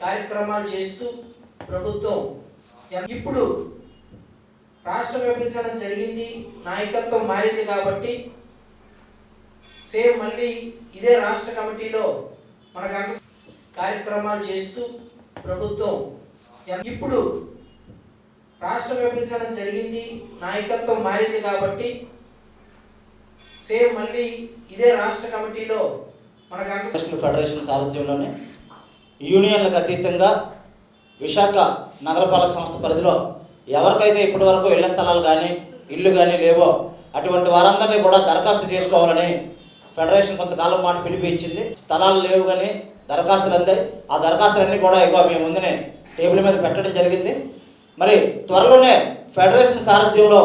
కార్యక్రమాలు చేస్తూ ప్రభుత్వం ఇప్పుడు రాష్ట్ర విభజన జరిగింది నాయకత్వం మారింది కాబట్టి సేమ్ మళ్ళీ ఇదే రాష్ట్ర కమిటీలో మన కార్యక్రమాలు చేస్తూ ప్రభుత్వం ఇప్పుడు రాష్ట్ర విభజన జరిగింది నాయకత్వం మారింది కాబట్టి సేమ్ మళ్ళీ ఇదే రాష్ట్ర కమిటీలో మన నేషనల్ ఫెడరేషన్ సారథ్యంలోనే యూనియన్లకు అతీతంగా విశాఖ నగరపాలక సంస్థ పరిధిలో ఎవరికైతే ఇప్పటివరకు ఇళ్ళ స్థలాలు కానీ ఇల్లు కానీ లేవో అటువంటి వారందరినీ కూడా దరఖాస్తు చేసుకోవాలని ఫెడరేషన్ కొంతకాలం మాట పిలిపి ఇచ్చింది. స్థలాలు లేవు కానీ దరఖాస్తులు అందాయి. ఆ దరఖాస్తులన్నీ కూడా ఇగో మీ ముందునే టేబుల్ మీద పెట్టడం జరిగింది. మరి త్వరలోనే ఫెడరేషన్ సారథ్యంలో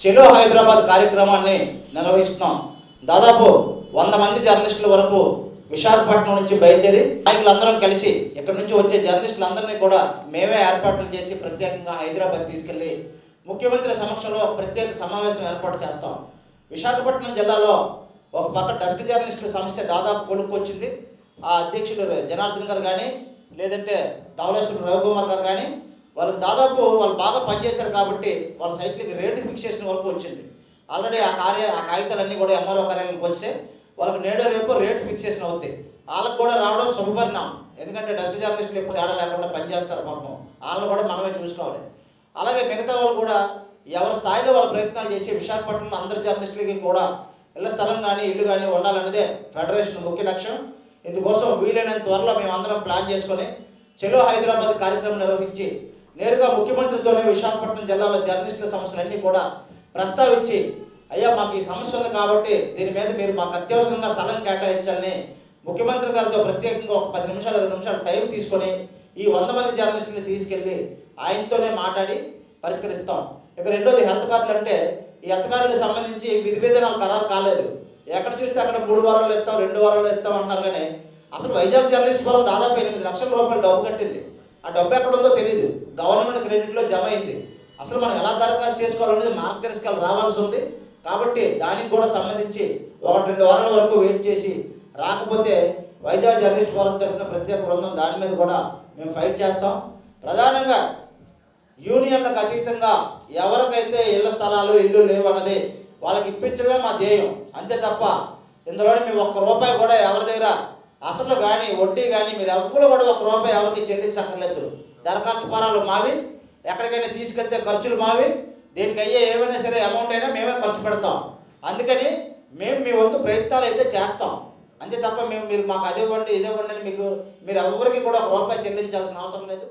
చెలో హైదరాబాద్ కార్యక్రమాన్ని నిర్వహిస్తున్నాం. దాదాపు వంద మంది జర్నలిస్టుల వరకు విశాఖపట్నం నుంచి బయలుదేరి నాయకులందరం కలిసి ఇక్కడ నుంచి వచ్చే జర్నలిస్టులందరినీ కూడా మేమే ఏర్పాట్లు చేసి ప్రత్యేకంగా హైదరాబాద్ తీసుకెళ్ళి ముఖ్యమంత్రి సమక్షంలో ప్రత్యేక సమావేశం ఏర్పాటు చేస్తాం. విశాఖపట్నం జిల్లాలో ఒక పక్క డెస్క్ జర్నలిస్టుల సమస్య దాదాపు కొనుక్కొచ్చింది. ఆ అధ్యక్షుడు జనార్దన్ గారు కానీ లేదంటే ధవలేశ్వర రవికుమార్ గారు కానీ వాళ్ళకి దాదాపు వాళ్ళు బాగా పనిచేశారు కాబట్టి వాళ్ళ సైట్లకి రేటు ఫిక్సేషన్ వరకు వచ్చింది. ఆల్రెడీ ఆ కార్య ఆ కాగితాలన్నీ కూడా ఎంఆర్ఓ కార్యాలయంకి వచ్చే వాళ్ళకి నేడో రేపు రేటు ఫిక్సేషన్ అవుతాయి వాళ్ళకి కూడా రావడం శుభపరిణామం. ఎందుకంటే డస్ట్ జర్నలిస్టులు ఎప్పుడు ఆడ లేకుండా పనిచేస్తారు పాపం. వాళ్ళని కూడా మనమే చూసుకోవాలి. అలాగే మిగతా వాళ్ళు కూడా ఎవరి స్థాయిలో వాళ్ళ ప్రయత్నాలు చేసి విశాఖపట్నంలో అందరి జర్నలిస్టులకి కూడా ఇళ్ళ స్థలం కానీ ఇల్లు కానీ ఉండాలన్నదే ఫెడరేషన్ ముఖ్య లక్ష్యం. ఇందుకోసం వీలైనంత త్వరలో మేము అందరం ప్లాన్ చేసుకొని చెలో హైదరాబాద్ కార్యక్రమం నిర్వహించి నేరుగా ముఖ్యమంత్రితోనే విశాఖపట్నం జిల్లాలో జర్నలిస్టుల సమస్యలన్నీ కూడా ప్రస్తావించి అయ్యా మాకు ఈ సమస్య ఉంది కాబట్టి దీని మీద మీరు మాకు అత్యవసరంగా స్థలం కేటాయించాలని ముఖ్యమంత్రి గారితో ప్రత్యేకంగా ఒక పది నిమిషాలు ఇరవై నిమిషాలు టైం తీసుకొని ఈ వంద మంది జర్నలిస్టుని తీసుకెళ్ళి ఆయనతోనే మాట్లాడి పరిష్కరిస్తాం. ఇక రెండోది హెల్త్ కార్డులు అంటే ఈ హెల్త్ కార్డులకు సంబంధించి విధి విధానాలు ఖరారు కాలేదు. ఎక్కడ చూస్తే అక్కడ మూడు వారాలు ఇస్తాం రెండు వారాలు ఇస్తాం అన్నారు కానీ అసలు వైజాగ్ జర్నలిస్ట్ ఫోరం దాదాపు ఎనిమిది లక్షల రూపాయలు డబ్బు కట్టింది. ఆ డబ్బు ఎక్కడ ఉందో తెలియదు గవర్నమెంట్ క్రెడిట్లో జమ అయింది. అసలు మనం ఎలా దరఖాస్తు చేసుకోవాలనేది మార్గదర్శకాలు రావాల్సి ఉంది. కాబట్టి దానికి కూడా సంబంధించి ఒకటి రెండు వారాల వరకు వెయిట్ చేసి రాకపోతే వైజాగ్ జర్నలిస్ట్ ఫోరం తరఫున ప్రత్యేక బృందం దాని మీద కూడా మేము ఫైట్ చేస్తాం. ప్రధానంగా యూనియన్లకు అతీతంగా ఎవరికైతే ఇళ్ళ స్థలాలు ఇల్లు లేవు అన్నది వాళ్ళకి ఇప్పించడమే మా ధ్యేయం. అంతే తప్ప ఇందులోనే మేము ఒక్క రూపాయి కూడా ఎవరి దగ్గర అసలు కానీ వడ్డీ కానీ మీరు ఎవరు కూడా ఒక రూపాయి ఎవరికి చెల్లించక్కర్లేదు. దరఖాస్తు ఫారాలు మావి ఎక్కడికైనా తీసుకెళ్తే ఖర్చులు మావి దీనికి అయ్యే ఏమైనా సరే అమౌంట్ అయినా మేమే ఖర్చు పెడతాం. అందుకని మేము మీ వంతు ప్రయత్నాలు అయితే చేస్తాం. అంతే తప్ప మేము మీరు మాకు అది ఇవ్వండి ఇది ఇవ్వండి అని మీకు మీరు ఎవరికి కూడా ఒక రూపాయి చెల్లించాల్సిన అవసరం లేదు.